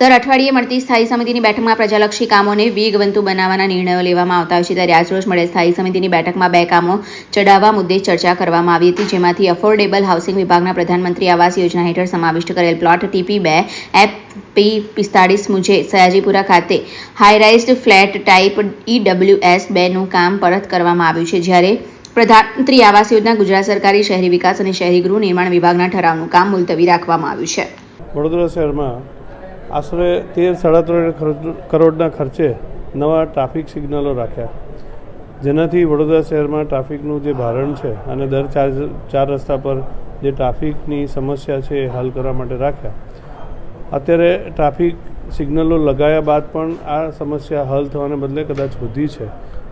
દર અઠવાડિયે મળતી સ્થાયી સમિતિની બેઠકમાં પ્રજાલક્ષી કામોને વેગવંતુ બનાવવાના નિર્ણયો લેવામાં આવતા હોય છે. ત્યારે આજરોજ મળે સ્થાયી સમિતિની બેઠકમાં બે કામો ચડાવવા મુદ્દે ચર્ચા કરવામાં આવી હતી, જેમાંથી અફોર્ડેબલ હાઉસિંગ વિભાગના પ્રધાનમંત્રી આવાસ યોજના હેઠળ સમાવિષ્ટ કરેલ પ્લોટ ટીપી બે એપ પી પિસ્તાળીસ મુજે સયાજીપુરા ખાતે હાઈરાઇઝડ ફ્લેટ ટાઈપ ઈડબ્લ્યુએસ બેનું કામ પરત કરવામાં આવ્યું છે. જ્યારે પ્રધાનમંત્રી આવાસ યોજના ગુજરાત સરકારી શહેરી વિકાસ અને શહેરી ગૃહ નિર્માણ વિભાગના ઠરાવનું કામ મુલતવી રાખવામાં આવ્યું છે. વડોદરા શહેરમાં આશરે તેર સાડા ત્રણ કરોડના ખર્ચે નવા ટ્રાફિક સિગ્નલો રાખ્યા. જેનાથી વડોદરા શહેરમાં ટ્રાફિકનું જે ભારણ છે અને દર ચાર ચાર રસ્તા પર જે ટ્રાફિકની સમસ્યા છે એ હલ કરવા માટે રાખ્યા. અત્યારે ટ્રાફિક સિગ્નલો લગાયા બાદ પણ આ સમસ્યા હલ થવાને બદલે કદાચ વધી છે.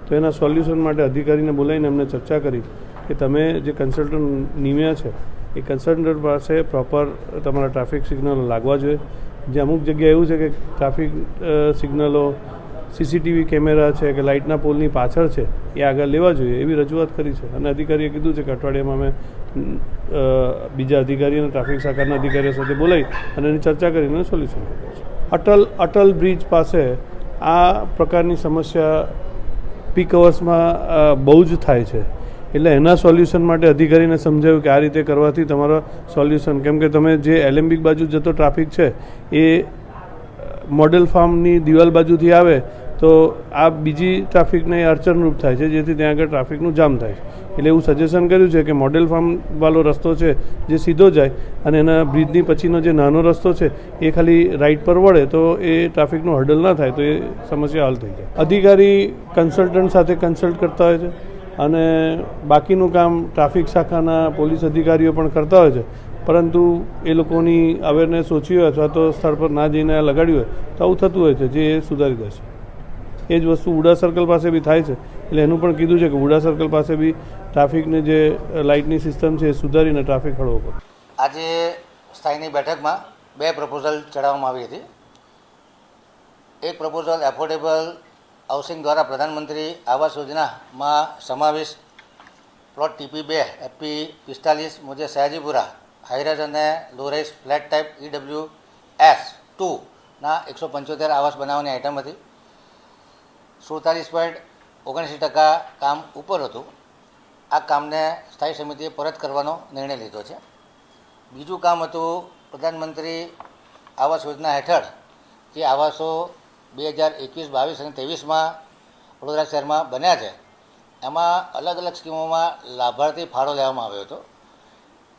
તો એના સોલ્યુશન માટે અધિકારીને બોલાવીને એમને ચર્ચા કરી કે તમે જે કન્સલ્ટન્ટ નિમ્યા છે, એ કન્સલ્ટન્ટ પાસે પ્રોપર તમારા ટ્રાફિક સિગ્નલ લાગવા જોઈએ. જે અમુક જગ્યાએ એવું છે કે ટ્રાફિક સિગ્નલો સીસીટીવી કેમેરા છે કે લાઇટના પોલની પાછળ છે, એ આગળ લેવા જોઈએ એવી રજૂઆત કરી છે. અને અધિકારીએ કીધું છે કે અઠવાડિયામાં અમે બીજા અધિકારી અને ટ્રાફિક શાખાના અધિકારીઓ સાથે બોલાવી અને એની ચર્ચા કરીને સોલ્યુશન કરીએ અટલ અટલ બ્રિજ પાસે આ પ્રકારની સમસ્યા પીક અવર્સમાં બહુ જ થાય છે. એટલે એના સોલ્યુશન માટે અધિકારીને સમજાવ્યું કે આ રીતે કરવાથી તમારો સોલ્યુશન કેમ કે તમે જે એલેમ્બિક બાજુ જતો ટ્રાફિક છે, એ મોડેલ ફાર્મની દિવાલ બાજુથી આવે તો આ બીજી ટ્રાફિકને અડચણરૂપ થાય છે, જેથી ત્યાં આગળ ટ્રાફિકનું જામ થાય. એટલે એવું સજેશન કર્યું છે કે મોડેલ ફાર્મવાળો રસ્તો છે, જે સીધો જાય અને એના બ્રિજની પછીનો જે નાનો રસ્તો છે, એ ખાલી રાઇટ પર વળે તો એ ટ્રાફિકનું હર્ડલ ના થાય, તો એ સમસ્યા હલ થઈ જાય. અધિકારી કન્સલ્ટન્ટ સાથે કન્સલ્ટ કરતા હોય છે. અને બાકીનું કામ ટ્રાફિક શાખાના પોલીસ અધિકારીઓ પણ કરતા હોય છે. પરંતુ એ લોકોની અવેરનેસ ઓછી હોય અથવા તો સ્થળ પર ના જઈને લગાડ્યું હોય, તો આવું થતું હોય છે જે એ સુધારી દેશે એ જ વસ્તુ ઉડા સર્કલ પાસે બી થાય છે. એટલે એનું પણ કીધું છે કે ઉડા સર્કલ પાસે બી ટ્રાફિકની જે લાઇટની સિસ્ટમ છે એ સુધારીને ટ્રાફિક હળવો કરો. આજે સ્થાયીની બેઠકમાં બે પ્રપોઝલ ચડાવવામાં આવી હતી. એક પ્રપોઝલ એફોર્ડેબલ હાઉસિંગ દ્વારા પ્રધાનમંત્રી આવાસ યોજનામાં સમાવેશ પ્લોટ ટીપી બે એપી પિસ્તાલીસ મુજબ સયાજીપુરા, હાઈરાજ અને લોરેસ ફ્લેટ ટાઈપ ઈડબ્લ્યુ એસ ટુના એકસો પંચોતેર આવાસ બનાવવાની આઇટમ હતી. સુડતાલીસ પોઈન્ટ ઓગણસી ટકા કામ ઉપર હતું. આ કામને સ્થાયી સમિતિએ પરત કરવાનો નિર્ણય લીધો છે. બીજું કામ હતું પ્રધાનમંત્રી આવાસ યોજના હેઠળ જે આવાસો બે હજાર એકવીસ બાવીસ અને ત્રેવીસમાં વડોદરા શહેરમાં બન્યા છે. એમાં અલગ અલગ સ્કીમોમાં લાભાર્થી ફાળો લેવામાં આવ્યો હતો.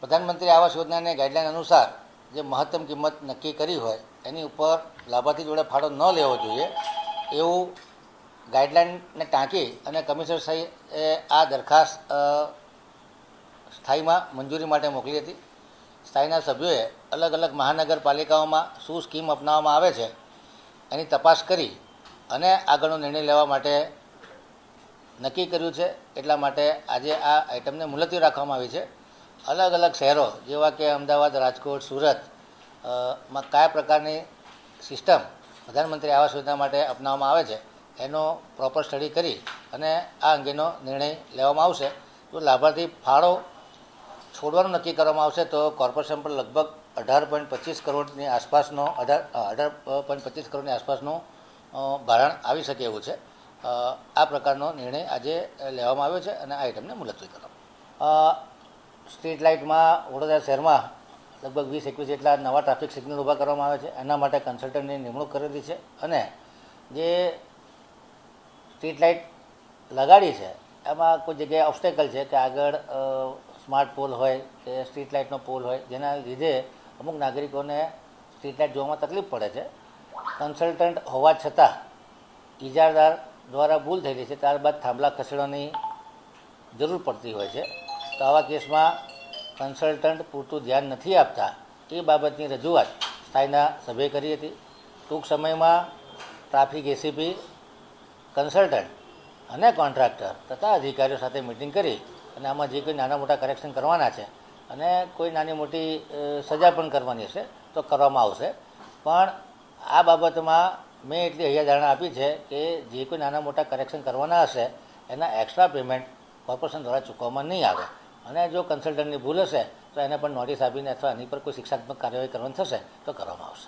પ્રધાનમંત્રી આવાસ યોજનાની ગાઈડલાઈન અનુસાર જે મહત્તમ કિંમત નક્કી કરી હોય, એની ઉપર લાભાર્થી જોડે ફાળો ન લેવો જોઈએ એવું ગાઈડલાઈનને ટાંકી અને કમિશનર સાહેબ આ દરખાસ્ત સ્થાયીમાં મંજૂરી માટે મોકલી હતી. સ્થાયીના સભ્યોએ અલગ અલગ મહાનગરપાલિકાઓમાં શું સ્કીમ અપનાવવામાં આવે છે એની તપાસ કરી અને આગળનો નિર્ણય લેવા માટે નક્કી કર્યું છે. એટલા માટે આજે આ આઇટમને મુલતવી રાખવામાં આવી છે. અલગ અલગ શહેરો, જેવા કે અમદાવાદ, રાજકોટ, સુરતમાં કયા પ્રકારની સિસ્ટમ પ્રધાનમંત્રી આવાસ યોજના માટે અપનાવવામાં આવે છે, એનો પ્રોપર સ્ટડી કરી અને આ અંગેનો નિર્ણય લેવામાં આવશે. જો લાભાર્થી ફાળો છોડવાનું નક્કી કરવામાં આવશે, તો કોર્પોરેશન પર લગભગ અઢાર પોઈન્ટ પચીસ કરોડની આસપાસનો, અઢાર અઢાર પોઈન્ટ પચીસ કરોડની આસપાસનું ભારણ આવી શકે એવું છે. આ પ્રકારનો નિર્ણય આજે લેવામાં આવ્યો છે અને આ આઇટમને મુલતવી કરવામાં સ્ટ્રીટ લાઇટમાં વડોદરા શહેરમાં લગભગ વીસ એકવીસ જેટલા નવા ટ્રાફિક સિગ્નલ ઊભા કરવામાં આવે છે. એના માટે કન્સલ્ટન્ટની નિમણૂક કરેલી છે અને જે સ્ટ્રીટ લાઇટ લગાડી છે, એમાં કોઈ જગ્યાએ ઓબ્સ્ટેકલ છે કે આગળ સ્માર્ટ પોલ હોય કે સ્ટ્રીટ લાઇટનો પોલ હોય, જેના લીધે અમુક નાગરિકોને સ્ટ્રીટ લાઇટ જોવામાં તકલીફ પડે છે. કન્સલ્ટન્ટ હોવા છતાં ઇજારદાર દ્વારા ભૂલ થયેલી છે, ત્યારબાદ થાંભલા ખસેડવાની જરૂર પડતી હોય છે. તો આવા કેસમાં કન્સલ્ટન્ટ પૂરતું ધ્યાન નથી આપતા. એ બાબતની રજૂઆત સ્થાયીના સભ્યે કરી હતી. ટૂંક સમયમાં ટ્રાફિક એસીપી, કન્સલ્ટન્ટ અને કોન્ટ્રાક્ટર તથા અધિકારીઓ સાથે મિટિંગ કરી અને આમાં જે કોઈ નાના મોટા કરેક્શન કરવાના છે અને કોઈ નાની મોટી સજા પણ કરવાની હશે, તો કરવામાં આવશે. પણ આ બાબતમાં મેં એટલી હૈયાધારણા આપી છે કે જે કોઈ નાના મોટા કરેક્શન કરવાના હશે, એના એક્સ્ટ્રા પેમેન્ટ કોર્પોરેશન દ્વારા ચૂકવવામાં નહીં આવે. અને જો કન્સલ્ટન્ટની ભૂલ હશે, તો એને પણ નોટિસ આપીને અથવા એની પર કોઈ શિક્ષાત્મક કાર્યવાહી કરવાની થશે, તો કરવામાં આવશે.